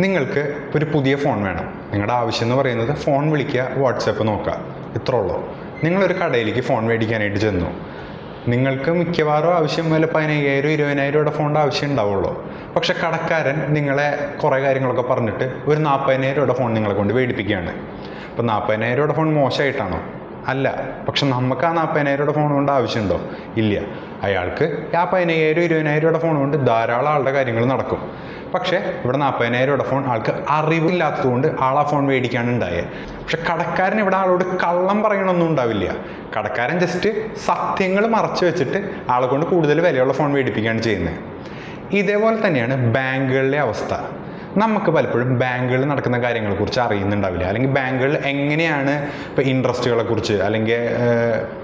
നിങ്ങൾക്ക് ഒരു പുതിയ ഫോൺ വേണം. നിങ്ങളുടെ ആവശ്യം എന്ന് പറയുന്നത് ഫോൺ വിളിക്കുക വാട്സപ്പ് നോക്കുക. ഇത്രേ ഉള്ളൂ. നിങ്ങളൊരു കടയിലേക്ക് ഫോൺ മേടിക്കാനായിട്ട് ചെന്നു. നിങ്ങൾക്ക് മിക്കവാറും ആവശ്യം വല്ല പതിനയ്യായിരം ഇരുപതിനായിരം രൂപയുടെ ഫോണിന്റെ ആവശ്യം ഉണ്ടാവുള്ളൂ. പക്ഷെ കടക്കാരൻ നിങ്ങളെ കുറേ കാര്യങ്ങളൊക്കെ പറഞ്ഞിട്ട് ഒരു നാൽപ്പതിനായിരം രൂപയുടെ ഫോൺ നിങ്ങളെ കൊണ്ട് മേടിപ്പിക്കുകയാണ്. അപ്പോൾ നാൽപ്പതിനായിരം രൂപയുടെ ഫോൺ മോശമായിട്ടാണോ? അല്ല പക്ഷെ നമുക്ക് ആ നാൽപ്പതിനായിരം രൂപയുടെ ഫോൺ കൊണ്ട് ആവശ്യമുണ്ടോ? ഇല്ല. അയാൾക്ക് ആ പതിനയ്യായിരം ഇരുപതിനായിരം രൂപയുടെ ഫോൺ കൊണ്ട് ധാരാളം ആളുടെ കാര്യങ്ങൾ നടക്കും. പക്ഷേ ഇവിടെ നാൽപ്പതിനായിരം രൂപയുടെ ഫോൺ ആൾക്ക് അറിവില്ലാത്തതുകൊണ്ട് ആൾ ആ ഫോൺ മേടിക്കാണ് ഉണ്ടായത് പക്ഷെ കടക്കാരൻ ഇവിടെ ആളോട് കള്ളം പറയണമൊന്നും ഉണ്ടാവില്ല. കടക്കാരൻ ജസ്റ്റ് സത്യങ്ങൾ മറച്ചു വെച്ചിട്ട് ആളെ കൊണ്ട് കൂടുതൽ വിലയുള്ള ഫോൺ മേടിപ്പിക്കുകയാണ് ചെയ്യുന്നത്. ഇതേപോലെ തന്നെയാണ് ബാങ്കുകളിലെ അവസ്ഥ. നമുക്ക് പലപ്പോഴും ബാങ്കുകളിൽ നടക്കുന്ന കാര്യങ്ങളെക്കുറിച്ച് അറിയുന്നുണ്ടാവില്ല. അല്ലെങ്കിൽ ബാങ്കുകളിൽ എങ്ങനെയാണ് ഇപ്പോൾ ഇൻട്രസ്റ്റുകളെ കുറിച്ച് അല്ലെങ്കിൽ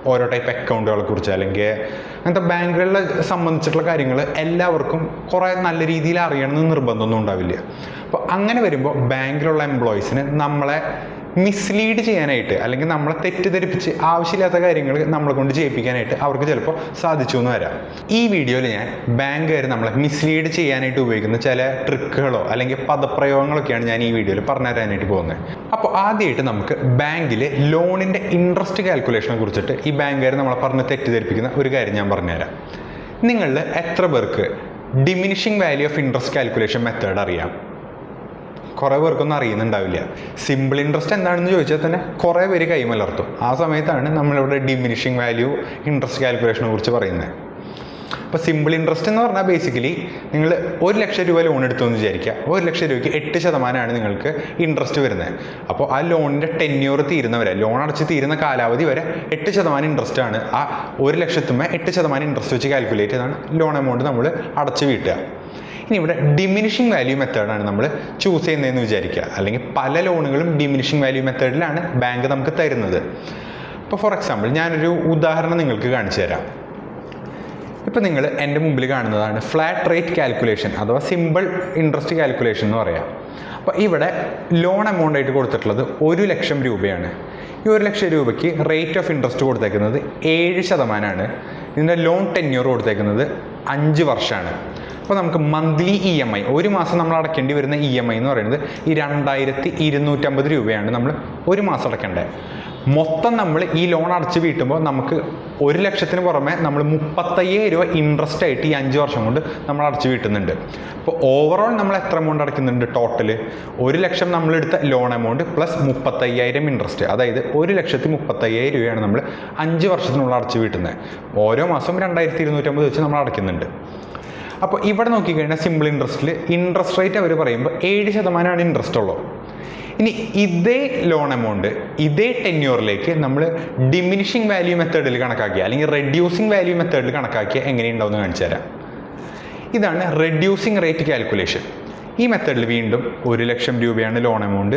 ഓരോ ടൈപ്പ് അക്കൗണ്ടുകളെ കുറിച്ച് അല്ലെങ്കിൽ അങ്ങനത്തെ ബാങ്കുകളിലെ സംബന്ധിച്ചിട്ടുള്ള കാര്യങ്ങൾ എല്ലാവർക്കും കുറേ നല്ല രീതിയിൽ അറിയണമെന്ന് നിർബന്ധമൊന്നും ഉണ്ടാവില്ല. അപ്പോൾ അങ്ങനെ വരുമ്പോൾ ബാങ്കിലുള്ള എംപ്ലോയീസിന് നമ്മളെ മിസ്ലീഡ് ചെയ്യാനായിട്ട് അല്ലെങ്കിൽ നമ്മളെ തെറ്റിദ്ധരിപ്പിച്ച് ആവശ്യമില്ലാത്ത കാര്യങ്ങൾ നമ്മളെ കൊണ്ട് ചെയ്യിപ്പിക്കാനായിട്ട് അവർക്ക് ചിലപ്പോൾ സാധിച്ചു എന്ന് വരാം. ഈ വീഡിയോയിൽ ഞാൻ ബാങ്കുകാർ നമ്മളെ മിസ്ലീഡ് ചെയ്യാനായിട്ട് ഉപയോഗിക്കുന്ന ചില ട്രിക്കുകളോ അല്ലെങ്കിൽ പദപ്രയോഗങ്ങളൊക്കെയാണ് ഞാൻ ഈ വീഡിയോയിൽ പറഞ്ഞു തരാനായിട്ട് പോകുന്നത്. അപ്പോൾ ആദ്യമായിട്ട് നമുക്ക് ബാങ്കിൽ ലോണിന്റെ ഇൻട്രസ്റ്റ് കാൽക്കുലേഷനെ കുറിച്ചിട്ട് ഈ ബാങ്കുകാർ നമ്മളെ പറഞ്ഞ് തെറ്റിദ്ധരിപ്പിക്കുന്ന ഒരു കാര്യം ഞാൻ പറഞ്ഞുതരാം നിങ്ങളിൽ എത്ര പേർക്ക് diminishing value of interest calculation method അറിയാം? കുറേ പേർക്കൊന്നും അറിയുന്നുണ്ടാവില്ല. സിമ്പിൾ ഇൻട്രസ്റ്റ് എന്താണെന്ന് ചോദിച്ചാൽ തന്നെ കുറേ പേര് കൈമലർത്തും ആ സമയത്താണ് നമ്മളിവിടെ ഡിമിനിഷിങ് വാല്യൂ ഇൻട്രസ്റ്റ് കാൽക്കുലേഷനെ കുറിച്ച് പറയുന്നത്. അപ്പോൾ സിമ്പിൾ ഇൻട്രസ്റ്റ് എന്ന് പറഞ്ഞാൽ ബേസിക്കലി നിങ്ങൾ ഒരു ലക്ഷം രൂപ ലോൺ എടുത്തു എന്ന് വിചാരിക്കുക. ഒരു ലക്ഷം രൂപയ്ക്ക് എട്ട് ശതമാനമാണ് നിങ്ങൾക്ക് ഇൻട്രസ്റ്റ് വരുന്നത്. അപ്പോൾ ആ ലോണിന്റെ ടെന്യൂർ തീരുന്ന വരെ ലോൺ അടച്ച് തീരുന്ന കാലാവധി വരെ എട്ട് ശതമാനം ഇൻട്രസ്റ്റ് ആണ്. ആ ഒരു ലക്ഷത്തുമ്മേ എട്ട് ശതമാനം ഇൻട്രസ്റ്റ് വെച്ച് കാൽക്കുലേറ്റ് ചെയ്താണ് ലോൺ എമൗണ്ട് നമ്മൾ അടച്ച് വീട്ടുക. ഇനി ഇവിടെ ഡിമിനിഷിങ് വാല്യൂ മെത്തേഡാണ് നമ്മൾ ചൂസ് ചെയ്യുന്നതെന്ന് വിചാരിക്കുക. അല്ലെങ്കിൽ പല ലോണുകളും ഡിമിനിഷിങ് വാല്യൂ മെത്തേഡിലാണ് ബാങ്ക് നമുക്ക് തരുന്നത്. ഇപ്പോൾ ഫോർ എക്സാമ്പിൾ ഞാനൊരു ഉദാഹരണം നിങ്ങൾക്ക് കാണിച്ചു തരാം. ഇപ്പോൾ നിങ്ങൾ എന്റെ മുമ്പിൽ കാണുന്നതാണ് ഫ്ലാറ്റ് റേറ്റ് കാൽക്കുലേഷൻ അഥവാ സിമ്പിൾ ഇൻട്രസ്റ്റ് കാൽക്കുലേഷൻ എന്ന് പറയാം. അപ്പോൾ ഇവിടെ ലോൺ എമൗണ്ട് ആയിട്ട് കൊടുത്തിട്ടുള്ളത് ഒരു ലക്ഷം രൂപയാണ്. ഈ ഒരു ലക്ഷം രൂപയ്ക്ക് റേറ്റ് ഓഫ് ഇൻട്രസ്റ്റ് കൊടുത്തേക്കുന്നത് ഏഴ് ശതമാനമാണ്. ഇതിന്റെ ലോൺ ടെന്യൂർ കൊടുത്തേക്കുന്നത് അഞ്ച് വർഷമാണ്. അപ്പോൾ നമുക്ക് മന്ത്ലി ഇ എം ഐ ഒരു മാസം നമ്മൾ അടയ്ക്കേണ്ടി വരുന്ന ഇ എം ഐ എന്ന് പറയുന്നത് ഈ രണ്ടായിരത്തി ഇരുന്നൂറ്റമ്പത് രൂപയാണ് നമ്മൾ ഒരു മാസം അടയ്ക്കേണ്ടത് മൊത്തം നമ്മൾ ഈ ലോൺ അടച്ച് വീട്ടുമ്പോൾ നമുക്ക് ഒരു ലക്ഷത്തിന് പുറമെ നമ്മൾ മുപ്പത്തയ്യായിരം രൂപ ഇൻട്രസ്റ്റ് ആയിട്ട് ഈ അഞ്ച് വർഷം കൊണ്ട് നമ്മൾ അടച്ച് വീട്ടുന്നുണ്ട്. അപ്പോൾ ഓവറോൾ നമ്മൾ എത്ര എമൗണ്ട് അടയ്ക്കുന്നുണ്ട് ടോട്ടൽ ഒരു ലക്ഷം നമ്മൾ എടുത്ത ലോൺ എമൗണ്ട് പ്ലസ് മുപ്പത്തയ്യായിരം ഇൻട്രസ്റ്റ് അതായത് ഒരു ലക്ഷത്തി മുപ്പത്തയ്യായിരം രൂപയാണ് നമ്മൾ അഞ്ച് വർഷത്തിനുള്ളിൽ അടച്ച് വീട്ടുന്നത്. ഓരോ മാസം രണ്ടായിരത്തി ഇരുന്നൂറ്റമ്പത് വെച്ച് നമ്മൾ അടയ്ക്കുന്നുണ്ട്. അപ്പോൾ ഇവിടെ നോക്കിക്കഴിഞ്ഞാൽ സിമ്പിൾ ഇൻട്രസ്റ്റിൽ ഇൻട്രസ്റ്റ് റേറ്റ് അവർ പറയുമ്പോൾ ഏഴ് ശതമാനമാണ് ഇൻട്രസ്റ്റ് ഉള്ളത്. ഇനി ഇതേ ലോൺ എമൗണ്ട് ഇതേ ടെന്യൂറിലേക്ക് നമ്മൾ ഡിമിനിഷിങ് വാല്യൂ മെത്തേഡിൽ കണക്കാക്കിയ അല്ലെങ്കിൽ റെഡ്യൂസിങ് വാല്യൂ മെത്തേഡിൽ കണക്കാക്കിയ എങ്ങനെയുണ്ടാവുമെന്ന് കാണിച്ചു തരാം. ഇതാണ് റെഡ്യൂസിങ് റേറ്റ് കാൽക്കുലേഷൻ ഈ മെത്തേഡിൽ വീണ്ടും ഒരു ലക്ഷം രൂപയാണ് ലോൺ എമൗണ്ട്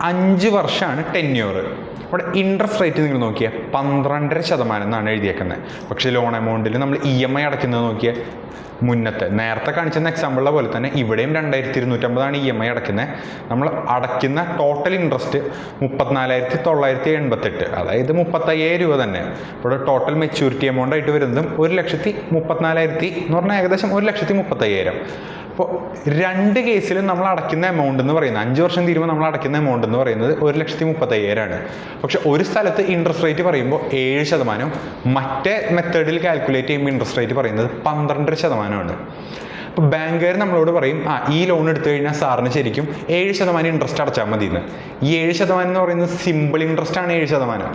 അഞ്ച് വർഷമാണ് ടെന്യൂർ ഇവിടെ ഇൻട്രസ്റ്റ് റേറ്റ് നിങ്ങൾ നോക്കിയാൽ പന്ത്രണ്ടര ശതമാനം എന്നാണ് എഴുതിയേക്കുന്നത്. പക്ഷേ ലോൺ എമൗണ്ടിൽ നമ്മൾ ഇ എം ഐ അടയ്ക്കുന്നത് നോക്കിയാൽ മുന്നത്തെ നേരത്തെ കാണിച്ചെന്ന എക്സാമ്പിളിലെ പോലെ തന്നെ ഇവിടെയും രണ്ടായിരത്തി ഇരുന്നൂറ്റമ്പതാണ് ഇ എം ഐ അടയ്ക്കുന്നത്. നമ്മൾ അടയ്ക്കുന്ന ടോട്ടൽ ഇൻട്രസ്റ്റ് മുപ്പത്തിനാലായിരത്തി തൊള്ളായിരത്തി എൺപത്തെട്ട് അതായത് മുപ്പത്തയ്യായിരം രൂപ തന്നെ. ഇവിടെ ടോട്ടൽ മെച്യൂരിറ്റി എമൗണ്ട് ആയിട്ട് വരുന്നതും ഒരു ലക്ഷത്തി മുപ്പത്തിനാലായിരത്തി എന്ന് പറഞ്ഞാൽ ഏകദേശം ഒരു ലക്ഷത്തി മുപ്പത്തയ്യായിരം അപ്പോൾ രണ്ട് കേസിലും നമ്മൾ അടയ്ക്കുന്ന എമൗണ്ട് എന്ന് പറയുന്നത് അഞ്ച് വർഷം തീരുമ്പോൾ നമ്മൾ അടയ്ക്കുന്ന എമൗണ്ട് എന്ന് പറയുന്നത് ഒരു ലക്ഷത്തി മുപ്പത്തയ്യായിരമാണ് പക്ഷെ ഒരു സ്ഥലത്ത് ഇൻട്രസ്റ്റ് റേറ്റ് പറയുമ്പോൾ ഏഴ് ശതമാനം മറ്റേ മെത്തേഡിൽ കാൽക്കുലേറ്റ് ചെയ്യുമ്പോൾ ഇൻട്രസ്റ്റ് റേറ്റ് പറയുന്നത് പന്ത്രണ്ടര ശതമാനമാണ്. അപ്പോൾ ബാങ്കുകാർ നമ്മളോട് പറയും ആ ഈ ലോൺ എടുത്തു കഴിഞ്ഞാൽ സാറിന് ശരിക്കും ഏഴ് ശതമാനം ഇൻട്രസ്റ്റ് അടച്ചാൽ മതി എന്ന് ഈ ഏഴ് ശതമാനം എന്ന് പറയുന്നത് സിമ്പിൾ ഇൻട്രസ്റ്റ് ആണ് ഏഴ് ശതമാനം.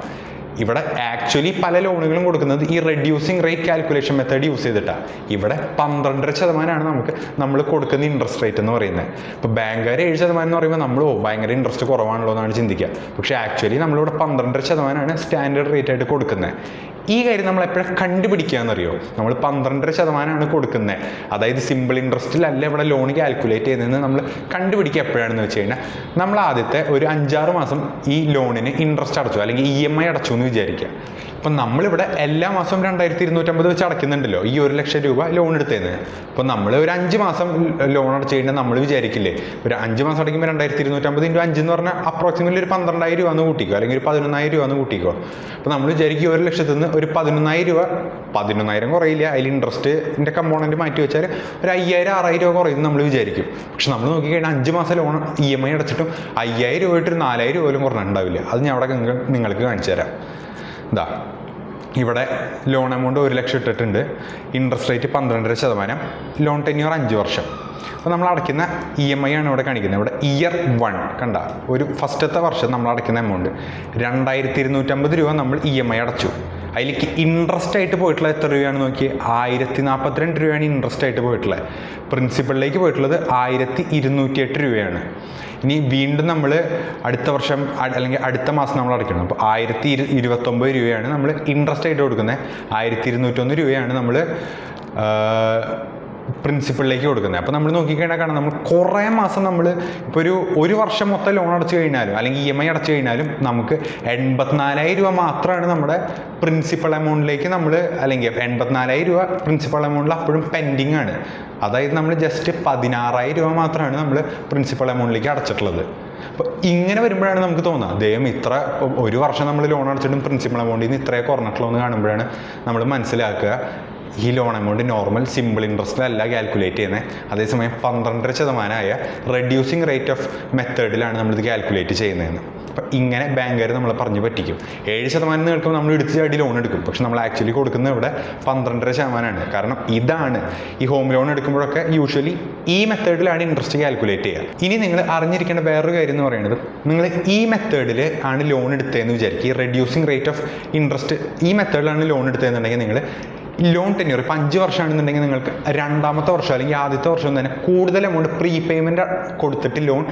ഇവിടെ ആക്ച്വലി പല ലോണുകളും കൊടുക്കുന്നത് ഈ reducing rate calculation method use ചെയ്തിട്ടാണ് ഇവിടെ പന്ത്രണ്ടര ശതമാനമാണ് നമുക്ക് നമ്മൾ കൊടുക്കുന്ന ഇൻട്രസ്റ്റ് റേറ്റ് എന്ന് പറയുന്നത്. ഇപ്പോൾ ബാങ്കുകാർ ഏഴ് ശതമാനം എന്ന് പറയുമ്പോൾ നമ്മൾ ഓ ഭയങ്കര ഇൻട്രസ്റ്റ് കുറവാണല്ലോ എന്നാണ് ചിന്തിക്കുക. പക്ഷേ ആക്ച്വലി നമ്മളിവിടെ പന്ത്രണ്ടര ശതമാനമാണ് സ്റ്റാൻഡേർഡ് റേറ്റ് ആയിട്ട് കൊടുക്കുന്നത്. ഈ കാര്യം നമ്മൾ എപ്പോഴും കണ്ടുപിടിക്കുക എന്നറിയോ? നമ്മൾ പന്ത്രണ്ടര ശതമാനമാണ് കൊടുക്കുന്നത്. അതായത് സിമ്പിൾ ഇൻട്രസ്റ്റിലല്ല ഇവിടെ ലോൺ കാൽക്കുലേറ്റ് ചെയ്യുന്നതെന്ന് നമ്മൾ കണ്ടുപിടിക്കുക എപ്പോഴാണെന്ന് വെച്ച് കഴിഞ്ഞാൽ നമ്മൾ ആദ്യത്തെ ഒരു അഞ്ചാറ് മാസം ഈ ലോണിന് ഇൻട്രസ്റ്റ് അടച്ചു അല്ലെങ്കിൽ ഇ എം ഐ അടച്ചു എന്ന് വിചാരിക്കുക. അപ്പം നമ്മളിവിടെ എല്ലാ മാസവും രണ്ടായിരത്തി ഇരുന്നൂറ്റമ്പത് വെച്ച് അടയ്ക്കുന്നുണ്ടല്ലോ. ഈ ഒരു ലക്ഷം രൂപ ലോൺ എടുത്തേന്ന്. അപ്പോൾ നമ്മൾ ഒരു അഞ്ച് മാസം ലോൺ അടച്ചു കഴിഞ്ഞാൽ നമ്മൾ വിചാരിക്കില്ലേ? ഒരു അഞ്ച് മാസം അടയ്ക്കുമ്പോൾ രണ്ടായിരത്തി ഇരുന്നൂറ്റമ്പത് ഇന്റു അഞ്ച് എന്ന് പറഞ്ഞാൽ അപ്രോക്സിമേറ്റ്ലി ഒരു പന്ത്രണ്ടായിരം രൂപ എന്ന് കൂട്ടിക്കോ. അല്ലെങ്കിൽ ഒരു പതിനൊന്നായിരം രൂപ എന്ന് കൂട്ടിക്കോ. അപ്പോൾ നമ്മൾ വിചാരിക്കും ഒരു ലക്ഷത്തിൽ നിന്ന് ഒരു പതിനൊന്നായിരം രൂപ പതിനൊന്നായിരം കുറയില്ല. അതിൽ ഇൻട്രസ്റ്റിന്റെ കമ്പോണന്റ് മാറ്റി വെച്ചാൽ ഒരു അയ്യായിരം ആറായിരം രൂപ കുറയും നമ്മൾ വിചാരിക്കും. പക്ഷെ നമ്മൾ നോക്കിക്കഴിഞ്ഞാൽ അഞ്ച് മാസം ലോൺ ഇ എം ഐ അടച്ചിട്ടും അയ്യായിരം രൂപ ഒരു നാലായിരം രൂപ പോലും കുറഞ്ഞിട്ടുണ്ടാവില്ല. അത് ഞാൻ അവിടെ നിങ്ങൾക്ക് കാണിച്ചു തരാം. ഇതാ ഇവിടെ ലോൺ എമൗണ്ട് ഒരു ലക്ഷം ഇട്ടിട്ടുണ്ട്. ഇൻട്രസ്റ്റ് റേറ്റ് പന്ത്രണ്ടര ശതമാനം. ലോൺ ടെന്യൂർ അഞ്ച് വർഷം. അപ്പോൾ നമ്മൾ അടയ്ക്കുന്ന ഇ എം ഐ ആണ് ഇവിടെ കാണിക്കുന്നത്. ഇവിടെ ഇയർ വൺ കണ്ട? ഒരു ഫസ്റ്റത്തെ വർഷം നമ്മൾ അടയ്ക്കുന്ന എമൗണ്ട് രണ്ടായിരത്തി ഇരുന്നൂറ്റമ്പത് രൂപ നമ്മൾ ഇ എം ഐ അടച്ചു. അതിലേക്ക് ഇൻട്രസ്റ്റ് ആയിട്ട് പോയിട്ടുള്ള എത്ര രൂപയാണ് നോക്കി ആയിരത്തി നാൽപ്പത്തിരണ്ട് രൂപയാണ് ഇൻട്രസ്റ്റ് ആയിട്ട് പോയിട്ടുള്ളത്. പ്രിൻസിപ്പളിലേക്ക് പോയിട്ടുള്ളത് ആയിരത്തി ഇരുന്നൂറ്റി എട്ട് രൂപയാണ്. ഇനി വീണ്ടും നമ്മൾ അടുത്ത വർഷം അല്ലെങ്കിൽ അടുത്ത മാസം നമ്മൾ അടയ്ക്കണം. അപ്പോൾ ആയിരത്തി ഇരു ഇരുപത്തൊമ്പത് രൂപയാണ് നമ്മൾ ഇൻട്രസ്റ്റ് ആയിട്ട് കൊടുക്കുന്നത്. ആയിരത്തി ഇരുന്നൂറ്റൊന്ന് രൂപയാണ് നമ്മൾ പ്രിൻസിപ്പളിലേക്ക് കൊടുക്കുന്നത്. അപ്പോൾ നമ്മൾ നോക്കിക്കഴിഞ്ഞാൽ കാണാം നമ്മൾ കുറേ മാസം നമ്മൾ ഇപ്പോൾ ഒരു ഒരു വർഷം മൊത്തം ലോൺ അടച്ചു കഴിഞ്ഞാലും അല്ലെങ്കിൽ ഇ എം ഐ അടച്ചു കഴിഞ്ഞാലും നമുക്ക് എൺപത്തിനാലായിരം രൂപ മാത്രമാണ് നമ്മുടെ പ്രിൻസിപ്പൽ എമൗണ്ടിലേക്ക് നമ്മൾ അല്ലെങ്കിൽ എൺപത്തിനാലായിരം രൂപ പ്രിൻസിപ്പൽ എമൗണ്ടിൽ അപ്പോഴും പെൻഡിങ് ആണ്. അതായത് നമ്മൾ ജസ്റ്റ് പതിനാറായിരം രൂപ മാത്രമാണ് നമ്മൾ പ്രിൻസിപ്പൽ എമൗണ്ടിലേക്ക് അടച്ചിട്ടുള്ളത്. അപ്പോൾ ഇങ്ങനെ വരുമ്പോഴാണ് നമുക്ക് തോന്നുക അദ്ദേഹം ഇത്ര ഒരു വർഷം നമ്മൾ ലോൺ അടച്ചിട്ടും പ്രിൻസിപ്പൽ എമൗണ്ടിൽ നിന്ന് ഇത്രയൊക്കെ കുറഞ്ഞിട്ടുള്ളൂ എന്ന് കാണുമ്പോഴാണ് നമ്മൾ മനസ്സിലാക്കുക. ഈ ലോൺ എമൗണ്ട് നോർമൽ സിമ്പിൾ ഇൻട്രസ്റ്റിലല്ല കാൽക്കുലേറ്റ് ചെയ്യുന്നത് അതേസമയം പന്ത്രണ്ടര ശതമാനമായ റെഡ്യൂസിങ് റേറ്റ് ഓഫ് മെത്തേഡിലാണ് നമ്മളിത് കാൽക്കുലേറ്റ് ചെയ്യുന്നതെന്ന്. അപ്പം ഇങ്ങനെ ബാങ്കുകാർ നമ്മളെ പറഞ്ഞു പറ്റിക്കും. ഏഴ് ശതമാനം നിൽക്കുമ്പോൾ നമ്മൾ എടുത്ത് ചാടി ലോൺ എടുക്കും. പക്ഷെ നമ്മൾ ആക്ച്വലി കൊടുക്കുന്നത് ഇവിടെ പന്ത്രണ്ടര ശതമാനമാണ്. കാരണം ഇതാണ് ഈ ഹോം ലോൺ എടുക്കുമ്പോഴൊക്കെ യൂഷ്വലി ഈ മെത്തേഡിലാണ് ഇൻട്രസ്റ്റ് കാൽക്കുലേറ്റ് ചെയ്യുക. ഇനി നിങ്ങൾ അറിഞ്ഞിരിക്കേണ്ട വേറൊരു കാര്യം എന്ന് പറയുന്നത് നിങ്ങൾ ഈ മെത്തേഡിൽ ആണ് ലോൺ എടുത്തതെന്ന് വിചാരിക്കുക. ഈ റെഡ്യൂസിങ് റേറ്റ് ഓഫ് ഇൻട്രസ്റ്റ് ഈ മെത്തേഡിലാണ് ലോൺ എടുത്തതെന്നുണ്ടെങ്കിൽ നിങ്ങൾ ലോൺ ടെന്യൂർ ഇപ്പോൾ അഞ്ച് വർഷമാണെന്നുണ്ടെങ്കിൽ നിങ്ങൾക്ക് രണ്ടാമത്തെ വർഷം അല്ലെങ്കിൽ ആദ്യത്തെ വർഷം തന്നെ കൂടുതൽ എമൗണ്ട് പ്രീ പേയ്മെന്റ് കൊടുത്തിട്ട് ലോൺ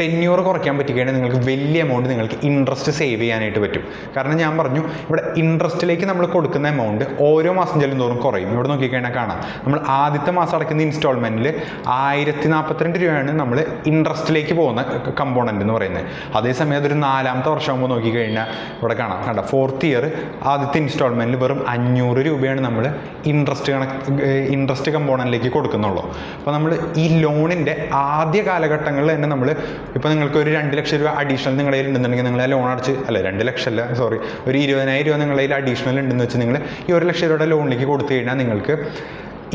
ടെന്യൂർ കുറയ്ക്കാൻ പറ്റുകയാണെങ്കിൽ നിങ്ങൾക്ക് വലിയ എമൗണ്ട് നിങ്ങൾക്ക് ഇൻട്രസ്റ്റ് സേവ് ചെയ്യാനായിട്ട് പറ്റും. കാരണം ഞാൻ പറഞ്ഞു ഇവിടെ ഇൻട്രസ്റ്റിലേക്ക് നമ്മൾ കൊടുക്കുന്ന എമൗണ്ട് ഓരോ മാസം ചെല്ലും തോറും കുറയും. ഇവിടെ നോക്കിക്കഴിഞ്ഞാൽ കാണാം. നമ്മൾ ആദ്യത്തെ മാസം അടയ്ക്കുന്ന ഇൻസ്റ്റാൾമെന്റിൽ ആയിരത്തി നാൽപ്പത്തിരണ്ട് രൂപയാണ് നമ്മൾ ഇൻട്രസ്റ്റിലേക്ക് പോകുന്ന കമ്പോണന്റ് എന്ന് പറയുന്നത്. അതേസമയം അതൊരു നാലാമത്തെ വർഷമാകുമ്പോൾ നോക്കിക്കഴിഞ്ഞാൽ ഇവിടെ കാണാം. കണ്ട? ഫോർത്ത് ഇയർ ആദ്യത്തെ ഇൻസ്റ്റാൾമെന്റിൽ വെറും അഞ്ഞൂറ് രൂപയാണ് നമ്മൾ ഇൻട്രസ്റ്റ് കണക്ക് ഇൻട്രസ്റ്റ് കമ്പോണന്റിലേക്ക് കൊടുക്കുന്നുള്ളൂ. അപ്പോൾ നമ്മൾ ഈ ലോണിന്റെ ആദ്യ കാലഘട്ടങ്ങളിൽ തന്നെ നമ്മൾ ഇപ്പോൾ നിങ്ങൾക്ക് ഒരു രണ്ട് ലക്ഷം രൂപ അഡീഷണൽ നിങ്ങളുടെ കയ്യിൽ ഉണ്ടെന്നുണ്ടെങ്കിൽ നിങ്ങൾ ലോൺ അടച്ച് അല്ല രണ്ട് ലക്ഷം അല്ല സോറി ഒരു ഇരുപതിനായിരം രൂപ നിങ്ങളുടെ കയ്യിൽ അഡീഷണൽ ഉണ്ടെന്ന് വെച്ച് നിങ്ങൾ ഈ ഒരു ലക്ഷം രൂപയുടെ ലോണിലേക്ക് കൊടുത്തു കഴിഞ്ഞാൽ നിങ്ങൾക്ക്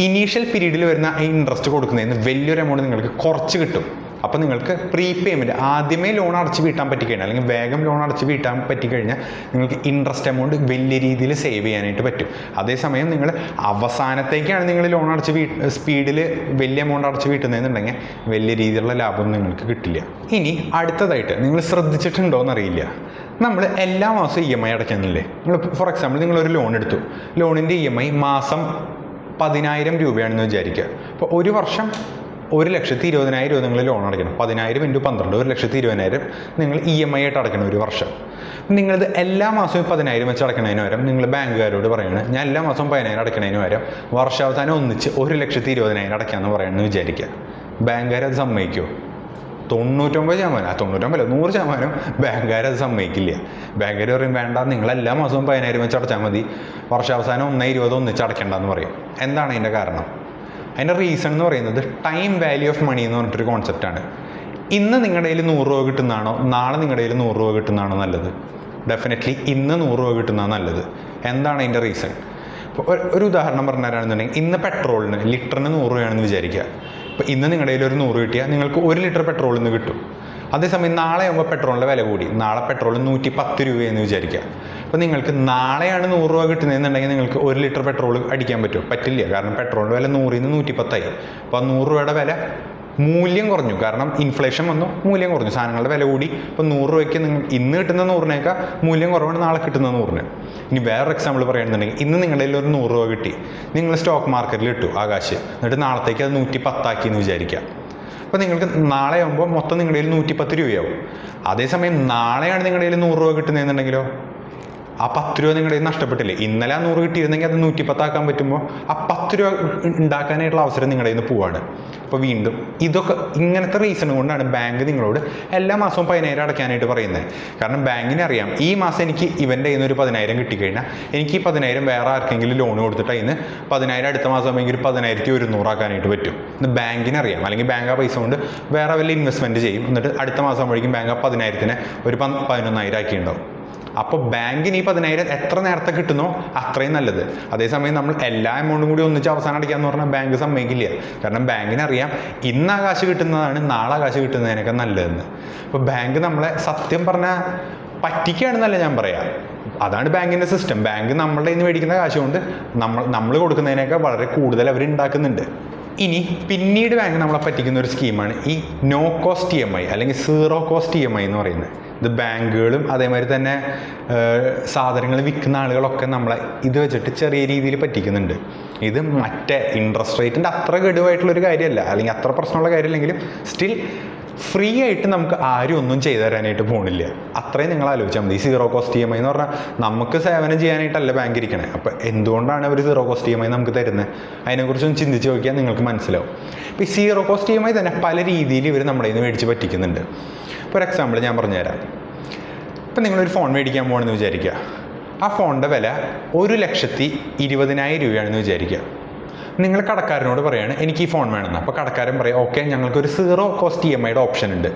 ഇനീഷ്യൽ പീരീഡിൽ വരുന്ന ഇൻട്രസ്റ്റ് കൊടുക്കുന്നതിന് വലിയൊരു എമൗണ്ട് നിങ്ങൾക്ക് കുറച്ച് കിട്ടും. അപ്പോൾ നിങ്ങൾക്ക് പ്രീ പേയ്മെന്റ് ആദ്യമേ ലോൺ അടച്ച് വീട്ടാൻ പറ്റിക്കഴിഞ്ഞാൽ അല്ലെങ്കിൽ വേഗം ലോൺ അടച്ച് വീട്ടാൻ പറ്റിക്കഴിഞ്ഞാൽ നിങ്ങൾക്ക് ഇൻട്രസ്റ്റ് എമൗണ്ട് വലിയ രീതിയിൽ സേവ് ചെയ്യാനായിട്ട് പറ്റും. അതേസമയം നിങ്ങൾ അവസാനത്തേക്കാണ് നിങ്ങൾ ലോൺ അടച്ച് വീ സ്പീഡിൽ വലിയ എമൗണ്ട് അടച്ച് വീട്ടുന്നതെന്നുണ്ടെങ്കിൽ വലിയ രീതിയിലുള്ള ലാഭം നിങ്ങൾക്ക് കിട്ടില്ല. ഇനി അടുത്തതായിട്ട് നിങ്ങൾ ശ്രദ്ധിച്ചിട്ടുണ്ടോ എന്നറിയില്ല നമ്മൾ എല്ലാ മാസവും ഇ എം ഐ അടയ്ക്കുന്നില്ലേ? നിങ്ങൾ ഫോർ എക്സാമ്പിൾ നിങ്ങളൊരു ലോൺ എടുത്തു. ലോണിന്റെ ഇ എം ഐ മാസം പതിനായിരം രൂപയാണെന്ന് വിചാരിക്കുക. അപ്പോൾ ഒരു വർഷം ഒരു ലക്ഷത്തി ഇരുപതിനായിരം രൂപ നിങ്ങൾ ലോൺ അടയ്ക്കണം. പതിനായിരം ഇന്റു പന്ത്രണ്ട് ഒരു ലക്ഷത്തി ഇരുപതിനായിരം നിങ്ങൾ ഇ എം ഐ ആയിട്ട് അടയ്ക്കണം ഒരു വർഷം. നിങ്ങളിത് എല്ലാ മാസവും പതിനായിരം വെച്ച് അടയ്ക്കണതിന് പകരം നിങ്ങൾ ബാങ്കുകാരോട് പറയുന്നത് ഞാൻ എല്ലാ മാസവും പതിനായിരം അടയ്ക്കണതിന് പകരം വർഷാവസാനം ഒന്നിച്ച് ഒരു ലക്ഷത്തി ഇരുപതിനായിരം അടയ്ക്കാമെന്ന് പറയണമെന്ന് വിചാരിക്കുക ബാങ്കുകാർ അത് സമ്മതിക്കുമോ തൊണ്ണൂറ്റൊമ്പത് ശതമാനം ആ തൊണ്ണൂറ്റൊമ്പത് നൂറ് ശതമാനം ബാങ്കുകാർ അത് സമ്മതിക്കില്ല. ബാങ്കുകാർ പറയും വേണ്ട നിങ്ങൾ എല്ലാ മാസവും പതിനായിരം വെച്ച് അടച്ചാൽ മതി. വർഷാവസാനം ഒന്നേ ഇരുപത് ഒന്നിച്ച് അടയ്ക്കേണ്ടെന്ന് പറയും. എന്താണ് അതിന്റെ കാരണം? അതിന്റെ റീസൺ എന്ന് പറയുന്നത് ടൈം വാല്യൂ ഓഫ് മണി എന്ന് പറഞ്ഞിട്ടൊരു കോൺസെപ്റ്റാണ് ഇന്ന് നിങ്ങളുടെ കയ്യിൽ നൂറ് രൂപ കിട്ടുന്നതാണോ? നാളെ നിങ്ങളുടെ കയ്യിൽ നൂറ് രൂപ കിട്ടുന്നതാണോ നല്ലത്? ഡെഫിനറ്റ്ലി ഇന്ന് നൂറ് രൂപ കിട്ടുന്നതാണ് നല്ലത്. എന്താണ് അതിന്റെ റീസൺ ഇപ്പോൾ ഒരു ഉദാഹരണം പറഞ്ഞുതരാണെന്നുണ്ടെങ്കിൽ ഇന്ന് പെട്രോളിന് ലിറ്ററിന് നൂറ് രൂപയാണെന്ന് വിചാരിക്കുക. ഇപ്പോൾ ഇന്ന് നിങ്ങളുടെ കയ്യിൽ ഒരു നൂറ് കിട്ടിയാൽ നിങ്ങൾക്ക് ഒരു ലിറ്റർ പെട്രോളിൽ നിന്ന് കിട്ടും. അതേസമയം നാളെ ആകുമ്പോൾ പെട്രോളിന്റെ വില കൂടി. നാളെ പെട്രോൾ നൂറ്റി പത്ത് രൂപയെന്ന് വിചാരിക്കുക. അപ്പോൾ നിങ്ങൾക്ക് നാളെയാണ് നൂറ് രൂപ കിട്ടുന്നതെന്നുണ്ടെങ്കിൽ നിങ്ങൾക്ക് ഒരു ലിറ്റർ പെട്രോൾ അടിക്കാൻ പറ്റും പറ്റില്ല. കാരണം പെട്രോളിന്റെ വില നൂറിൽ നിന്ന് നൂറ്റി പത്തായി അപ്പോൾ നൂറ് രൂപയുടെ വില മൂല്യം കുറഞ്ഞു. കാരണം ഇൻഫ്ലേഷൻ വന്നു മൂല്യം കുറഞ്ഞു. സാധനങ്ങളുടെ വില കൂടി. ഇപ്പോൾ നൂറ് രൂപയ്ക്ക് നിങ്ങൾ ഇന്ന് കിട്ടുന്ന നൂറിനേക്കാൾ മൂല്യം കുറവാണ് നാളെ കിട്ടുന്ന നൂറിന്. ഇനി വേറൊരു എക്സാമ്പിൾ പറയുകയാണെന്നുണ്ടെങ്കിൽ ഇന്ന് നിങ്ങളുടെ കയ്യിൽ ഒരു നൂറ് രൂപ കിട്ടി. നിങ്ങൾ സ്റ്റോക്ക് മാർക്കറ്റിൽ ഇട്ടു ആകാശ്. എന്നിട്ട് നാളത്തേക്ക് അത് നൂറ്റി പത്താക്കി എന്ന് വിചാരിക്കുക. അപ്പോൾ നിങ്ങൾക്ക് നാളെ ആകുമ്പോൾ മൊത്തം നിങ്ങളുടെ കയ്യിൽ നൂറ്റിപ്പത്ത് രൂപയാവും. അതേസമയം നാളെയാണ് നിങ്ങളുടെ കയ്യിൽ നൂറ് രൂപ കിട്ടുന്നതെന്നുണ്ടെങ്കിലോ? ആ പത്ത് രൂപ നിങ്ങളുടെ നഷ്ടപ്പെട്ടില്ലേ? ഇന്നലെ ആ നൂറ് കിട്ടിയിരുന്നെങ്കിൽ അത് നൂറ്റിപ്പത്താക്കാൻ പറ്റുമ്പോൾ ആ പത്ത് രൂപ ഉണ്ടാക്കാനായിട്ടുള്ള അവസരം നിങ്ങളുടെ നിന്ന് പോവാണ്. അപ്പോൾ വീണ്ടും ഇതൊക്കെ ഇങ്ങനത്തെ റീസൺ കൊണ്ടാണ് ബാങ്ക് നിങ്ങളോട് എല്ലാ മാസവും പതിനായിരം അടയ്ക്കാനായിട്ട് പറയുന്നത്. കാരണം ബാങ്കിന് അറിയാം ഈ മാസം എനിക്ക് ഇവന്റെ കയ്യിൽ നിന്ന് ഒരു പതിനായിരം കിട്ടിക്കഴിഞ്ഞാൽ എനിക്ക് ഈ പതിനായിരം വേറെ ആർക്കെങ്കിലും ലോൺ കൊടുത്തിട്ട് അതിന് പതിനായിരം അടുത്ത മാസം ഒരു പതിനായിരത്തി ഒരുന്നൂറാക്കാനായിട്ട് പറ്റും. ഇത് ബാങ്കിന് അറിയാം അല്ലെങ്കിൽ ബാങ്ക് ആ പൈസ കൊണ്ട് വേറെ വല്ല ഇൻവെസ്റ്റ്മെന്റ് ചെയ്യും. എന്നിട്ട് അടുത്ത മാസം ആകുമ്പോഴേക്കും ബാങ്ക് ആ പതിനായിരത്തിന് ഒരു പതിനൊന്നായിരം ആക്കിയിട്ടുണ്ടാവും. അപ്പോൾ ബാങ്കിന് ഈ പതിനായിരം എത്ര നേരത്തെ കിട്ടുന്നോ അത്രയും നല്ലത്. അതേസമയം നമ്മൾ എല്ലാ എമൗണ്ടും കൂടി ഒന്നിച്ച് അവസാനം അടിക്കാന്ന് പറഞ്ഞാൽ ബാങ്ക് സമ്മതിക്കില്ല. കാരണം ബാങ്കിന് അറിയാം ഇന്ന് ആകാശം കിട്ടുന്നതാണ് നാളെ ആകാശം കാശ് കിട്ടുന്നതിനൊക്കെ നല്ലതെന്ന്. അപ്പോൾ ബാങ്ക് നമ്മളെ സത്യം പറഞ്ഞാൽ പറ്റിക്കുകയാണെന്നല്ല ഞാൻ പറയാം. അതാണ് ബാങ്കിന്റെ സിസ്റ്റം ബാങ്ക് നമ്മളുടെ ഇന്ന് മേടിക്കുന്ന കാശ് കൊണ്ട് നമ്മൾ നമ്മൾ കൊടുക്കുന്നതിനേക്കാൾ വളരെ കൂടുതൽ അവർ ഉണ്ടാക്കുന്നുണ്ട്. ഇനി പിന്നീട് ബാങ്ക് നമ്മളെ പറ്റിക്കുന്ന ഒരു സ്കീമാണ് ഈ no cost E M I അല്ലെങ്കിൽ zero cost E M I എന്ന് പറയുന്നത്. ഇത് ബാങ്കുകളും അതേമാതിരി തന്നെ സാധനങ്ങൾ വിൽക്കുന്ന ആളുകളൊക്കെ നമ്മളെ ഇത് വെച്ചിട്ട് ചെറിയ രീതിയിൽ പറ്റിക്കുന്നുണ്ട്. ഇത് മറ്റേ ഇൻട്രസ്റ്റ് റേറ്റിന്റെ അത്ര ഗഡുവായിട്ടുള്ളൊരു കാര്യമല്ല. അല്ലെങ്കിൽ അത്ര പ്രശ്നമുള്ള കാര്യമില്ലെങ്കിലും സ്റ്റിൽ ഫ്രീ ആയിട്ട് നമുക്ക് ആരും ഒന്നും ചെയ്തു തരാനായിട്ട് പോണില്ല. അത്രയും നിങ്ങൾ ആലോചിച്ചാൽ മതി. Zero cost E M I എന്ന് പറഞ്ഞാൽ നമുക്ക് സേവനം ചെയ്യാനായിട്ടല്ല ബാങ്ക് ഇരിക്കണേ. അപ്പോൾ എന്തുകൊണ്ടാണ് അവർ zero cost E M I നമുക്ക് തരുന്നത് അതിനെക്കുറിച്ചൊന്ന് ചിന്തിച്ച് നോക്കിയാൽ നിങ്ങൾക്ക് മനസ്സിലാവും. ഇപ്പോൾ ഈ zero cost E M I തന്നെ പല രീതിയിൽ ഇവർ നമ്മുടെ നിന്ന് മേടിച്ച് പറ്റിക്കുന്നുണ്ട്. ഫോർ എക്സാമ്പിൾ ഞാൻ പറഞ്ഞുതരാം. ഇപ്പം നിങ്ങളൊരു ഫോൺ മേടിക്കാൻ പോകണമെന്ന് വിചാരിക്കുക. ആ ഫോണിന്റെ വില ഒരു ലക്ഷത്തി ഇരുപതിനായിരം രൂപയാണെന്ന് വിചാരിക്കുക. നിങ്ങൾ കടക്കാരനോട് പറയാണ് എനിക്ക് ഈ ഫോൺ വേണമെന്ന്. അപ്പോൾ കടക്കാരൻ പറയും ഓക്കെ ഞങ്ങൾക്കൊരു സീറോ കോസ്റ്റ് ഇ എം ഐയുടെ ഓപ്ഷൻ ഉണ്ട്.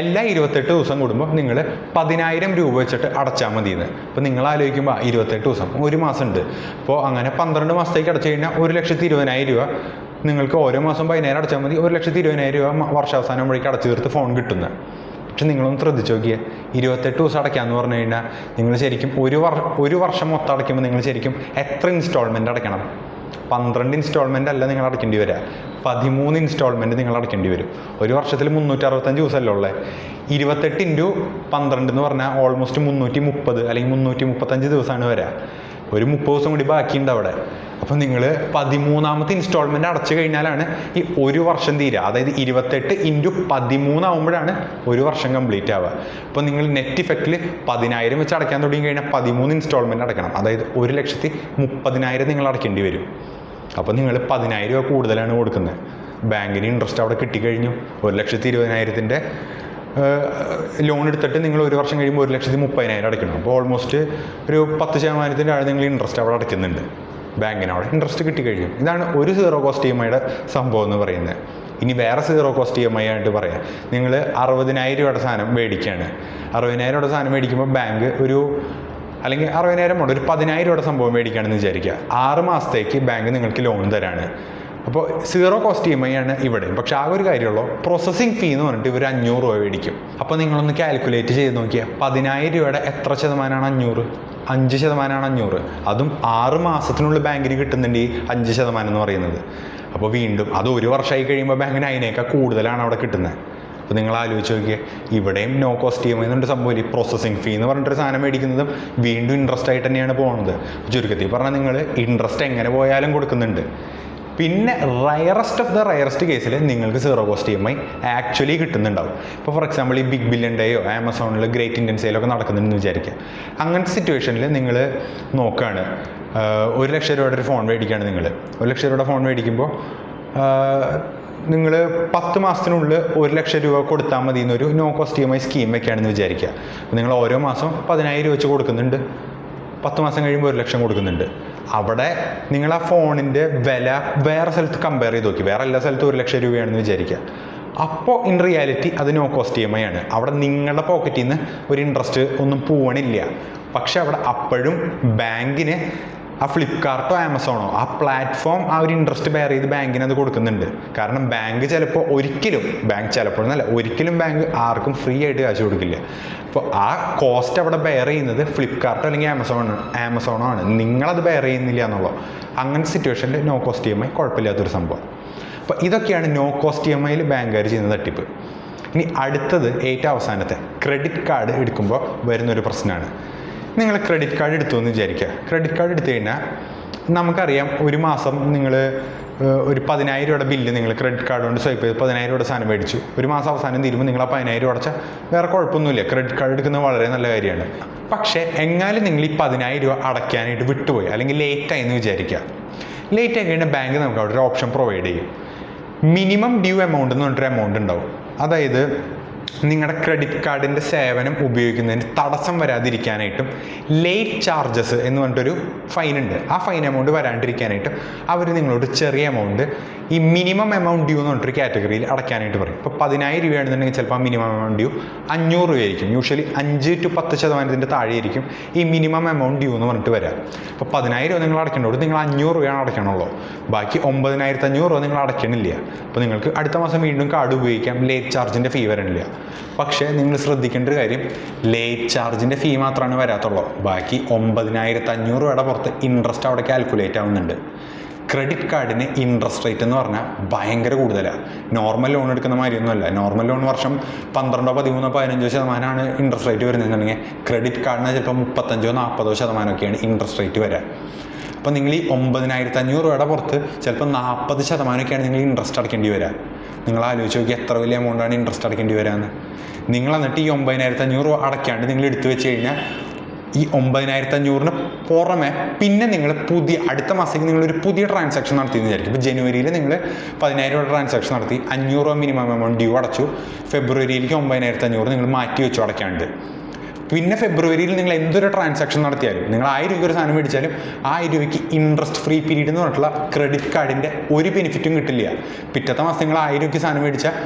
എല്ലാ ഇരുപത്തെട്ട് ദിവസം കൂടുമ്പോൾ നിങ്ങൾ പതിനായിരം രൂപ വെച്ചിട്ട് അടച്ചാൽ മതി എന്ന് അപ്പോൾ നിങ്ങൾ ആലോചിക്കുമ്പോൾ ഇരുപത്തെട്ട് ദിവസം ഒരു മാസം ഉണ്ട് അപ്പോൾ അങ്ങനെ പന്ത്രണ്ട് മാസത്തേക്ക് അടച്ചു കഴിഞ്ഞാൽ ഒരു ലക്ഷത്തി ഇരുപതിനായിരം രൂപ. നിങ്ങൾക്ക് ഓരോ മാസം പതിനായിരം അടച്ചാൽ മതി ഒരു ലക്ഷത്തി ഇരുപതിനായിരം രൂപ വർഷാവസാനം വഴിക്ക് അടച്ചു തീർത്ത് ഫോൺ കിട്ടുന്നത് പക്ഷെ നിങ്ങളൊന്ന് ശ്രദ്ധിച്ച് നോക്കിയേ ഇരുപത്തെട്ട് ദിവസം അടയ്ക്കാന്ന് പറഞ്ഞു കഴിഞ്ഞാൽ നിങ്ങൾ ശരിക്കും ഒരു വർ ഒരു വർഷം മൊത്തം അടയ്ക്കുമ്പോൾ നിങ്ങൾ ശരിക്കും എത്ര ഇൻസ്റ്റാൾമെന്റ് അടയ്ക്കണം? പന്ത്രണ്ട് ഇൻസ്റ്റാൾമെന്റ് അല്ല നിങ്ങൾ അടയ്ക്കേണ്ടി വരിക. പതിമൂന്ന് ഇൻസ്റ്റാൾമെന്റ് നിങ്ങൾ അടയ്ക്കേണ്ടി വരും. ഒരു വർഷത്തിൽ മുന്നൂറ്റി അറുപത്തഞ്ച് ദിവസമല്ലേ ഉള്ളത് ഇരുപത്തെട്ട് ഇന്റു പന്ത്രണ്ട് എന്ന് പറഞ്ഞാൽ ഓൾമോസ്റ്റ് മുന്നൂറ്റി മുപ്പത് അല്ലെങ്കിൽ മുന്നൂറ്റി മുപ്പത്തഞ്ച് ദിവസമാണ് വരിക. ഒരു മുപ്പത് ദിവസം കൂടി ബാക്കിയുണ്ട് അവിടെ. അപ്പം നിങ്ങൾ പതിമൂന്നാമത്തെ ഇൻസ്റ്റാൾമെന്റ് അടച്ചു കഴിഞ്ഞാലാണ് ഈ ഒരു വർഷം തീരുക അതായത് ഇരുപത്തെട്ട് ഇന്റു പതിമൂന്നാവുമ്പോഴാണ് ഒരു വർഷം കംപ്ലീറ്റ് ആവുക. അപ്പോൾ നിങ്ങൾ നെറ്റ് ഇഫക്റ്റിൽ പതിനായിരം വെച്ച് അടയ്ക്കാൻ തുടങ്ങി കഴിഞ്ഞാൽ പതിമൂന്ന് ഇൻസ്റ്റാൾമെന്റ് അടയ്ക്കണം അതായത് ഒരു ലക്ഷത്തി മുപ്പതിനായിരം നിങ്ങൾ അടയ്ക്കേണ്ടി വരും. അപ്പോൾ നിങ്ങൾ പതിനായിരം രൂപ കൂടുതലാണ് കൊടുക്കുന്നത്. ബാങ്കിന് ഇൻട്രസ്റ്റ് അവിടെ കിട്ടിക്കഴിഞ്ഞു. ഒരു ലക്ഷത്തി ഇരുപതിനായിരത്തിന്റെ ലോൺ എടുത്തിട്ട് നിങ്ങൾ ഒരു വർഷം കഴിയുമ്പോൾ ഒരു ലക്ഷത്തി മുപ്പതിനായിരം അടയ്ക്കണം. അപ്പോൾ ഓൾമോസ്റ്റ് ഒരു പത്ത് ശതമാനത്തിന്റെ ആൾ നിങ്ങൾ ഇൻട്രസ്റ്റ് അവിടെ അടയ്ക്കുന്നുണ്ട്. ബാങ്കിന് അവിടെ ഇൻട്രസ്റ്റ് കിട്ടിക്കഴിഞ്ഞു ഇതാണ് ഒരു സീറോ കോസ്റ്റ് ഇ എമ്മയുടെ സംഭവം എന്ന് പറയുന്നത്. ഇനി വേറെ zero cost E M I ആയിട്ട് പറയാം. നിങ്ങൾ അറുപതിനായിരം രൂപയുടെ സാധനം മേടിക്കുകയാണ്. അറുപതിനായിരം രൂപയുടെ സാധനം മേടിക്കുമ്പോൾ ബാങ്ക് ഒരു അല്ലെങ്കിൽ അറുപതിനായിരം ഉണ്ട് ഒരു പതിനായിരം രൂപയുടെ സംഭവം മേടിക്കുകയാണെന്ന് വിചാരിക്കുക. ആറ് മാസത്തേക്ക് ബാങ്ക് നിങ്ങൾക്ക് ലോൺ തരാണ്. അപ്പോൾ zero cost E M I ആണ് ഇവിടെ പക്ഷേ ആ ഒരു കാര്യമുള്ളൂ. പ്രോസസ്സിംഗ് ഫീ എന്ന് പറഞ്ഞിട്ട് ഇവർ അഞ്ഞൂറ് രൂപ മേടിക്കും. അപ്പോൾ നിങ്ങളൊന്ന് കാൽക്കുലേറ്റ് ചെയ്ത് നോക്കിയാൽ പതിനായിരം രൂപയുടെ എത്ര ശതമാനമാണ് അഞ്ഞൂറ്? അഞ്ച് ശതമാനമാണ് അഞ്ഞൂറ്. അതും ആറ് മാസത്തിനുള്ളിൽ ബാങ്കിന് കിട്ടുന്നുണ്ട് ഈ അഞ്ച് ശതമാനം എന്ന് പറയുന്നത്. അപ്പോൾ വീണ്ടും അത് ഒരു വർഷമായി കഴിയുമ്പോൾ ബാങ്കിന് അതിനേക്കാൾ കൂടുതലാണ് അവിടെ കിട്ടുന്നത്. അപ്പോൾ നിങ്ങൾ ആലോചിച്ച് നോക്കിയേ. ഇവിടെയും no cost E M I സംഭവം ഈ പ്രോസസ്സിംഗ് ഫീ എന്ന് പറഞ്ഞിട്ടൊരു സാധനം മേടിക്കുന്നതും വീണ്ടും ഇൻട്രസ്റ്റ് ആയിട്ട് തന്നെയാണ് പോകുന്നത്. ചുരുക്കത്തിൽ പറഞ്ഞാൽ നിങ്ങൾ ഇൻട്രസ്റ്റ് എങ്ങനെ പോയാലും കൊടുക്കുന്നുണ്ട്. പിന്നെ റയറസ്റ്റ് ഓഫ് ദ റയറസ്റ്റ് കേസിൽ നിങ്ങൾക്ക് zero cost E M I actually കിട്ടുന്നുണ്ടാവും. ഇപ്പോൾ ഫോർ എക്സാമ്പിൾ ഈ ബിഗ് ബില്യൺ ഡേയോ ആമസോണിൽ ഗ്രേറ്റ് ഇന്ത്യൻ സെയിലോ ഒക്കെ നടക്കുന്നുണ്ടെന്ന് വിചാരിക്കുക. അങ്ങനത്തെ സിറ്റുവേഷനിൽ നിങ്ങൾ നോക്കുകയാണ് ഒരു ലക്ഷം രൂപയുടെ ഒരു ഫോൺ മേടിക്കുകയാണ് നിങ്ങൾ ഒരു ലക്ഷം രൂപയുടെ ഫോൺ മേടിക്കുമ്പോൾ നിങ്ങൾ പത്ത് മാസത്തിനുള്ളിൽ ഒരു ലക്ഷം രൂപ കൊടുത്താൽ മതി എന്നൊരു no cost E M I scheme വെക്കുകയാണെന്ന് വിചാരിക്കുക നിങ്ങൾ ഓരോ മാസം പതിനായിരം രൂപ വെച്ച് കൊടുക്കുന്നുണ്ട്. പത്ത് മാസം കഴിയുമ്പോൾ ഒരു ലക്ഷം കൊടുക്കുന്നുണ്ട്. അവിടെ നിങ്ങൾ ആ ഫോണിന്റെ വില വേറെ സ്ഥലത്ത് കമ്പയർ ചെയ്ത് നോക്കി. വേറെ എല്ലാ സ്ഥലത്തും ഒരു ലക്ഷം രൂപയാണെന്ന് വിചാരിക്കുക. അപ്പോൾ ഇൻ റിയാലിറ്റി അത് no cost E M I ആണ്. അവിടെ നിങ്ങളുടെ പോക്കറ്റിൽ നിന്ന് ഒരു ഇൻട്രസ്റ്റ് ഒന്നും പോകണില്ല പക്ഷെ അവിടെ അപ്പോഴും ബാങ്കിന് ആ ഫ്ലിപ്കാർട്ടോ ആമസോണോ ആ പ്ലാറ്റ്ഫോം ആ ഒരു ഇൻട്രസ്റ്റ് ബെയർ ചെയ്ത് ബാങ്കിന് അത് കൊടുക്കുന്നുണ്ട്. കാരണം ബാങ്ക് ചിലപ്പോൾ ഒരിക്കലും ബാങ്ക് ചിലപ്പോൾ എന്നല്ല ഒരിക്കലും ബാങ്ക് ആർക്കും ഫ്രീ ആയിട്ട് കാശ് കൊടുക്കില്ല. അപ്പോൾ ആ കോസ്റ്റ് അവിടെ ബെയർ ചെയ്യുന്നത് ഫ്ലിപ്കാർട്ടോ അല്ലെങ്കിൽ ആമസോൺ ആമസോണോ ആണ്. നിങ്ങളത് ബെയർ ചെയ്യുന്നില്ല എന്നുള്ളൂ. അങ്ങനത്തെ സിറ്റുവേഷനിൽ no cost E M I കുഴപ്പമില്ലാത്തൊരു സംഭവം. അപ്പോൾ ഇതൊക്കെയാണ് നോ കോസ്റ്റ് ഇ എം ഐയിൽ ബാങ്കുകാർ ചെയ്യുന്ന തട്ടിപ്പ്. ഇനി അടുത്തത് ഏറ്റവും അവസാനത്തെ ക്രെഡിറ്റ് കാർഡ് എടുക്കുമ്പോൾ വരുന്നൊരു പ്രശ്നമാണ് നിങ്ങൾ ക്രെഡിറ്റ് കാർഡ് എടുത്തു എന്ന് വിചാരിക്കുക ക്രെഡിറ്റ് കാർഡ് എടുത്തു കഴിഞ്ഞാൽ നമുക്കറിയാം ഒരു മാസം നിങ്ങൾ ഒരു പതിനായിരം രൂപയുടെ ബില്ല് നിങ്ങൾ ക്രെഡിറ്റ് കാർഡ് കൊണ്ട് സ്വൈപ്പ് ചെയ്ത് പതിനായിരം രൂപയുടെ സാധനം മേടിച്ചു. ഒരു മാസം അവസാനം തീരുമ്പോൾ നിങ്ങൾ ആ പതിനായിരം രൂപ അടച്ചാൽ വേറെ കുഴപ്പമൊന്നുമില്ല. ക്രെഡിറ്റ് കാർഡ് എടുക്കുന്നത് വളരെ നല്ല കാര്യമാണ്. പക്ഷേ എങ്ങാലും നിങ്ങൾ ഈ പതിനായിരം രൂപ അടയ്ക്കാനായിട്ട് വിട്ടുപോയി. അല്ലെങ്കിൽ ലേറ്റായി എന്ന് വിചാരിക്കുക ലേറ്റ് ആയി കഴിഞ്ഞാൽ ബാങ്ക് നമുക്ക് അവിടെ ഒരു ഓപ്ഷൻ പ്രൊവൈഡ് ചെയ്യും. മിനിമം ഡ്യൂ എമൗണ്ട് എന്ന് പറഞ്ഞിട്ടൊരു എമൗണ്ട് ഉണ്ടാവും. അതായത് നിങ്ങളുടെ ക്രെഡിറ്റ് കാർഡിന്റെ സേവനം ഉപയോഗിക്കുന്നതിന് തടസ്സം വരാതിരിക്കാനായിട്ടും ലേറ്റ് ചാർജസ് എന്ന് പറഞ്ഞിട്ടൊരു ഫൈൻ ഉണ്ട്. ആ ഫൈൻ എമൗണ്ട് വരാണ്ടിരിക്കാനായിട്ടും അവർ നിങ്ങളോട് ചെറിയ എമൗണ്ട് ഈ മിനിമം എമൗണ്ട് ഡ്യൂ എന്ന് പറഞ്ഞിട്ടൊരു കാറ്റഗറിയിൽ അടയ്ക്കാനായിട്ട് പറയും. ഇപ്പോൾ പതിനായിരം രൂപയാണെന്നുണ്ടെങ്കിൽ ചിലപ്പോൾ മിനിമം എമൗണ്ട് ഡ്യൂ അഞ്ഞൂറ് രൂപയായിരിക്കും. യൂഷ്വലി അഞ്ച് ടു പത്ത് ശതമാനത്തിന്റെ താഴെയായിരിക്കും ഈ മിനിമം എമൗണ്ട് ഡ്യൂ എന്ന് പറഞ്ഞിട്ട് വരാം. ഇപ്പോൾ പതിനായിരം രൂപ നിങ്ങൾ അടയ്ക്കേണ്ടത് നിങ്ങൾ അഞ്ഞൂറ് രൂപയാണ് അടയ്ക്കണുള്ളൂ. ബാക്കി ഒമ്പതിനായിരത്തി അഞ്ഞൂറ് രൂപ നിങ്ങൾ അടയ്ക്കണില്ല. അപ്പോൾ നിങ്ങൾക്ക് അടുത്ത മാസം വീണ്ടും കാർഡ് ഉപയോഗിക്കാം. ലേറ്റ് ചാർജിന്റെ ഫീ വരണില്ല. പക്ഷേ നിങ്ങൾ ശ്രദ്ധിക്കേണ്ട ഒരു കാര്യം ലേറ്റ് ചാർജിന്റെ ഫീ മാത്രമാണ് വരാത്തുള്ളൂ. ബാക്കി ഒമ്പതിനായിരത്തി അഞ്ഞൂറ് രൂപയുടെ പുറത്ത് ഇൻട്രസ്റ്റ് അവിടെ കാൽക്കുലേറ്റ് ആവുന്നുണ്ട്. ക്രെഡിറ്റ് കാർഡിന് ഇൻട്രസ്റ്റ് റേറ്റ് എന്ന് പറഞ്ഞാൽ ഭയങ്കര കൂടുതലാണ് നോർമൽ ലോൺ എടുക്കുന്ന മാതിരിയൊന്നുമല്ല. നോർമൽ ലോൺ വർഷം പന്ത്രണ്ടോ പതിമൂന്നോ പതിനഞ്ചോ ശതമാനമാണ് ഇൻട്രസ്റ്റ് റേറ്റ് വരുന്നതെന്നുണ്ടെങ്കിൽ ക്രെഡിറ്റ് കാർഡിന് ചിലപ്പോൾ മുപ്പത്തഞ്ചോ നാൽപ്പതോ ശതമാനമൊക്കെയാണ് ഇൻട്രസ്റ്റ് റേറ്റ് വരിക അപ്പോൾ നിങ്ങൾ ഈ ഒമ്പതിനായിരത്തി അഞ്ഞൂറ് രൂപയുടെ പുറത്ത് ചിലപ്പോൾ നാൽപ്പത് ശതമാനമൊക്കെയാണ് നിങ്ങൾ ഇൻട്രസ്റ്റ് അടക്കേണ്ടി വരിക. നിങ്ങൾ ആലോചിച്ച് നോക്കി എത്ര വലിയ എമൗണ്ടാണ് ഇൻട്രസ്റ്റ് അടയ്ക്കേണ്ടി വരാമെന്ന് നിങ്ങൾ എന്നിട്ട് ഈ ഒമ്പതിനായിരത്തി അഞ്ഞൂറ് രൂപ അടയ്ക്കാണ്ട് നിങ്ങൾ എടുത്തു വെച്ച് കഴിഞ്ഞാൽ ഈ ഒമ്പതിനായിരത്തി അഞ്ഞൂറിന് പുറമെ പിന്നെ നിങ്ങൾ പുതിയ അടുത്ത മാസത്തേക്ക് നിങ്ങളൊരു പുതിയ ട്രാൻസാക്ഷൻ നടത്തി എന്ന് വിചാരിക്കും. ഇപ്പോൾ ജനുവരിയിൽ നിങ്ങൾ പതിനായിരം രൂപ ട്രാൻസാക്ഷൻ നടത്തി അഞ്ഞൂറ് രൂപ മിനിമം എമൗണ്ട് ഡ്യൂ അടച്ചു. ഫെബ്രുവരിയിലേക്ക് ഒമ്പതിനായിരത്തി അഞ്ഞൂറ് നിങ്ങൾ മാറ്റി വെച്ചു അടയ്ക്കാണ്ട്. പിന്നെ ഫെബ്രുവരിയിൽ നിങ്ങൾ എന്തൊരു ട്രാൻസാക്ഷൻ നടത്തിയാലും നിങ്ങൾ ആയിരം രൂപ ഒരു സാധനം മേടിച്ചാലും ആയിരം രൂപയ്ക്ക് ഇൻട്രസ്റ്റ് ഫ്രീ പീരീഡ് എന്ന് പറഞ്ഞിട്ടുള്ള ക്രെഡിറ്റ് കാർഡിന്റെ ഒരു ബെനിഫിറ്റും കിട്ടില്ല. പിറ്റത്തെ മാസം നിങ്ങൾ ആയിരം രൂപയ്ക്ക് സാധനം മേടിച്ചാൽ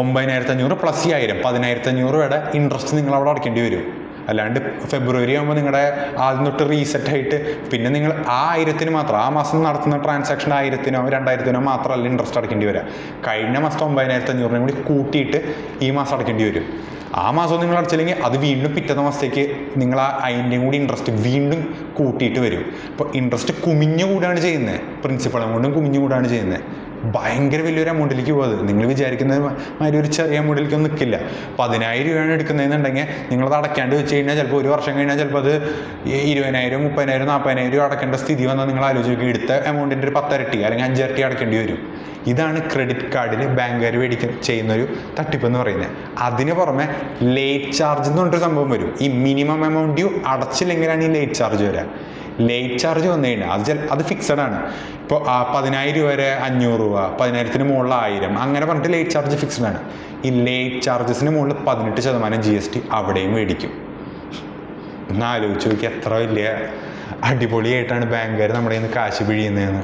ഒമ്പതിനായിരത്തി അഞ്ഞൂറ് പ്ലസ് ഈ ആയിരം പതിനായിരത്തി അഞ്ഞൂറ് രൂപയുടെ ഇൻട്രസ്റ്റ് നിങ്ങൾ അവിടെ അടയ്ക്കേണ്ടി വരും. അല്ലാണ്ട് ഫെബ്രുവരി ആകുമ്പോൾ നിങ്ങളുടെ ആദ്യം തൊട്ട് റീസെറ്റ് ആയിട്ട് പിന്നെ നിങ്ങൾ ആ ആയിരത്തിന് മാത്രം ആ മാസം നടത്തുന്ന ട്രാൻസാക്ഷൻ ആയിരത്തിനോ രണ്ടായിരത്തിനോ മാത്രമല്ല ഇൻട്രസ്റ്റ് അടയ്ക്കേണ്ടി വരിക കഴിഞ്ഞ മാസം ഒമ്പതിനായിരത്തി അഞ്ഞൂറിനും കൂടി കൂട്ടിയിട്ട് ഈ മാസം അടയ്ക്കേണ്ടി വരും. ആ മാസം നിങ്ങൾ അടച്ചില്ലെങ്കിൽ അത് വീണ്ടും പിറ്റത്തെ മാസത്തേക്ക് നിങ്ങൾ ആ അതിന്റെയും കൂടി ഇൻട്രസ്റ്റ് വീണ്ടും കൂട്ടിയിട്ട് വരും. അപ്പോൾ ഇൻട്രസ്റ്റ് കുമിഞ്ഞു കൂടാണ് ചെയ്യുന്നത് പ്രിൻസിപ്പളും കൊണ്ടും കുമിഞ്ഞു കൂടാണ് ചെയ്യുന്നത്. ഭയങ്കര വലിയൊരു എമൗണ്ടിലേക്ക് പോകുന്നത് നിങ്ങൾ വിചാരിക്കുന്ന മാതിരി ഒരു ചെറിയ എമൗണ്ടിലേക്കൊന്നും നിൽക്കില്ല പതിനായിരം രൂപയാണ് എടുക്കുന്നതെന്നുണ്ടെങ്കിൽ നിങ്ങളത് അടയ്ക്കാണ്ട് വെച്ച് കഴിഞ്ഞാൽ ചിലപ്പോൾ ഒരു വർഷം കഴിഞ്ഞാൽ ചിലപ്പോൾ അത് ഇരുപതിനായിരം മുപ്പതിനായിരം നാൽപ്പതിനായിരം രൂപ അടയ്ക്കേണ്ട സ്ഥിതി വന്നാൽ നിങ്ങൾ ആലോചിക്കും എടുത്ത എമൗണ്ടിന്റെ ഒരു പത്തരട്ടി അല്ലെങ്കിൽ അഞ്ചരട്ടി അടയ്ക്കേണ്ടി വരും. ഇതാണ് ക്രെഡിറ്റ് കാർഡിൽ ബാങ്കുകാർ മേടിക്കാൻ ചെയ്യുന്നൊരു തട്ടിപ്പ് എന്ന് പറയുന്നത് അതിന് പുറമെ ലേറ്റ് ചാർജ് എന്ന് പറഞ്ഞിട്ടൊരു സംഭവം വരും. ഈ മിനിമം എമൗണ്ട് അടച്ചില്ലെങ്കിലാണ് ഈ ലേറ്റ് ചാർജ് വരിക ലേറ്റ് ചാർജ് വന്നു കഴിഞ്ഞാൽ അത് ചില അത് ഫിക്സഡ് ആണ്. ഇപ്പോൾ ആ പതിനായിരം രൂപ വരെ അഞ്ഞൂറ് രൂപ പതിനായിരത്തിന് മുകളിൽ ആയിരം അങ്ങനെ പറഞ്ഞിട്ട് ലേറ്റ് ചാർജ് ഫിക്സഡ് ആണ്. ഈ ലേറ്റ് ചാർജസിന് മുകളിൽ പതിനെട്ട് ശതമാനം ജി എസ് ടി അവിടെയും മേടിക്കും. ഒന്ന് ആലോചിച്ച് നോക്കി എത്ര വലിയ അടിപൊളിയായിട്ടാണ് ബാങ്കുകാർ നമ്മുടെ കയ്യിൽ നിന്ന് കാശ് പിഴിയുന്നതെന്ന്.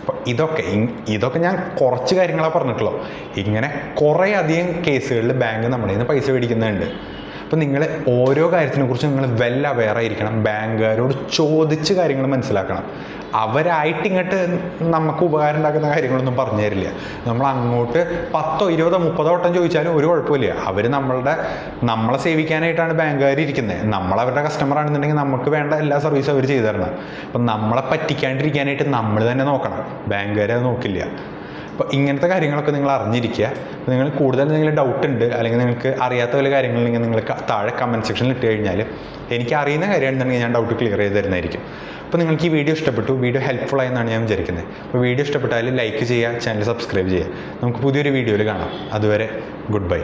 അപ്പോൾ ഇതൊക്കെ ഇതൊക്കെ ഞാൻ കുറച്ച് കാര്യങ്ങളാണ് പറഞ്ഞിട്ടുള്ളൂ. ഇങ്ങനെ കുറേ അധികം കേസുകളിൽ ബാങ്ക് നമ്മുടെ നിന്ന് പൈസ മേടിക്കുന്നുണ്ട്. അപ്പോൾ നിങ്ങൾ ഓരോ കാര്യത്തിനെ കുറിച്ച് നിങ്ങൾ വെൽ അവെയർ ആയിരിക്കണം. ബാങ്കുകാരോട് ചോദിച്ച് കാര്യങ്ങൾ മനസ്സിലാക്കണം. അവരായിട്ട് ഇങ്ങോട്ട് നമുക്ക് ഉപകാരം ഉണ്ടാക്കുന്ന കാര്യങ്ങളൊന്നും പറഞ്ഞു തരില്ല. നമ്മൾ അങ്ങോട്ട് പത്തോ ഇരുപതോ മുപ്പതോ വട്ടം ചോദിച്ചാലും ഒരു കുഴപ്പമില്ല. അവർ നമ്മളുടെ നമ്മളെ സേവിക്കാനായിട്ടാണ് ബാങ്കുകാർ ഇരിക്കുന്നത്. നമ്മൾ അവരുടെ കസ്റ്റമർ ആണെന്നുണ്ടെങ്കിൽ നമുക്ക് വേണ്ട എല്ലാ സർവീസും അവർ ചെയ്തു തരണം. അപ്പം നമ്മളെ പറ്റിക്കാണ്ടിരിക്കാനായിട്ട് നമ്മൾ തന്നെ നോക്കണം. ബാങ്കുകാരെ നോക്കില്ല. അപ്പോൾ ഇങ്ങനത്തെ കാര്യങ്ങളൊക്കെ നിങ്ങൾ അറിഞ്ഞിരിക്കുക. അപ്പോൾ നിങ്ങൾ കൂടുതൽ എന്തെങ്കിലും ഡൗട്ട് ഉണ്ട് അല്ലെങ്കിൽ നിങ്ങൾക്ക് അറിയാത്ത വല്ല കാര്യങ്ങളുണ്ടെങ്കിൽ നിങ്ങൾ താഴെ കമന്റ് സെക്ഷനിൽ ഇട്ട് കഴിഞ്ഞാൽ എനിക്ക് അറിയുന്ന കാര്യമാണെന്നുണ്ടെങ്കിൽ ഞാൻ ഡൗട്ട് ക്ലിയർ ചെയ്ത് തരുന്നതായിരിക്കും. അപ്പോൾ നിങ്ങൾക്ക് ഈ വീഡിയോ ഇഷ്ടപ്പെട്ടു വീഡിയോ ഹെൽപ്ഫുൾ ആയെന്നാണ് ഞാൻ വിചാരിക്കുന്നത്. അപ്പോൾ വീഡിയോ ഇഷ്ടപ്പെട്ടാൽ ലൈക്ക് ചെയ്യുക ചാനൽ സബ്സ്ക്രൈബ് ചെയ്യുക. നമുക്ക് പുതിയൊരു വീഡിയോയിൽ കാണാം. അതുവരെ ഗുഡ് ബൈ